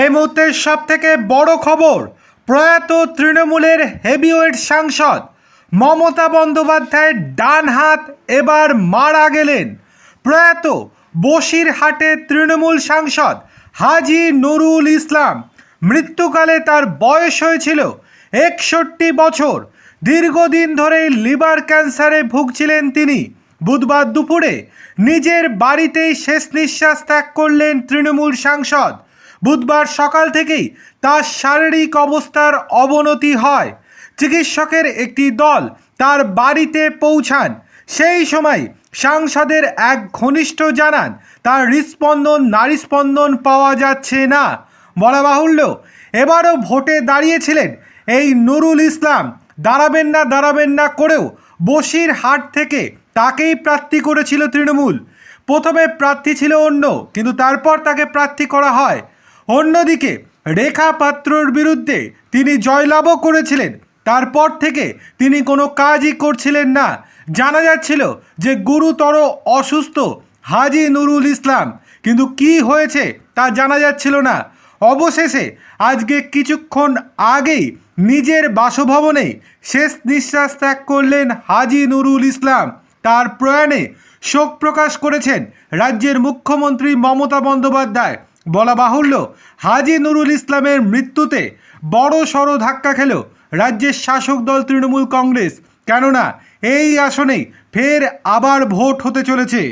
এই মুহূর্তের সব থেকে বড় খবর, প্রয়াত তৃণমূলের হেভিওয়েট সাংসদ মমতা বন্দ্যোপাধ্যায়ের ডান হাত এবার মারা গেলেন। প্রয়াত বসিরহাটের তৃণমূল সাংসদ হাজি নুরুল ইসলাম, মৃত্যুকালে তার বয়স হয়েছিল একষট্টি বছর। দীর্ঘদিন ধরে লিভার ক্যান্সারে ভুগছিলেন তিনি। বুধবার দুপুরে নিজের বাড়িতেই শেষ নিঃশ্বাস ত্যাগ করলেন তৃণমূল সাংসদ বুধবার সকাল থেকেই তার শারীরিক অবস্থার অবনতি হয়। চিকিৎসকের একটি দল তার বাড়িতে পৌঁছান। সেই সময় সাংসদের এক ঘনিষ্ঠ জানান, তার হৃৎস্পন্দন নারীস্পন্দন পাওয়া যাচ্ছে না। বলা বাহুল্য, এবারও ভোটে দাঁড়িয়েছিলেন এই নুরুল ইসলাম। দাঁড়াবেন না দাঁড়াবেন না করেও বসির হাট থেকে তাকেই প্রার্থী করেছিল তৃণমূল। প্রথমে প্রার্থী ছিল অন্য, কিন্তু তারপর তাকে প্রার্থী করা হয়। অন্যদিকে রেখা পাত্রর বিরুদ্ধে তিনি জয়লাভও করেছিলেন। তারপর থেকে তিনি কোনো কাজই করছিলেন না। জানা যাচ্ছিল যে গুরুতর অসুস্থ হাজি নুরুল ইসলাম। কিন্তু কি হয়েছে তা জানা যাচ্ছিল না। অবশেষে আজকে কিছুক্ষণ আগেই নিজের বাসভবনে শেষ নিঃশ্বাস ত্যাগ করলেন হাজি নুরুল ইসলাম। তার প্রয়াণে শোক প্রকাশ করেছেন রাজ্যের মুখ্যমন্ত্রী মমতা বন্দ্যোপাধ্যায়। বলা বাহুল্য, হাজি নুরুল ইসলামের মৃত্যুতে বড় সড় ধাক্কা খেল রাজ্যের শাসক দল তৃণমূল কংগ্রেস। কেননা, এই আসনেই ফের আবার ভোট হতে চলেছে।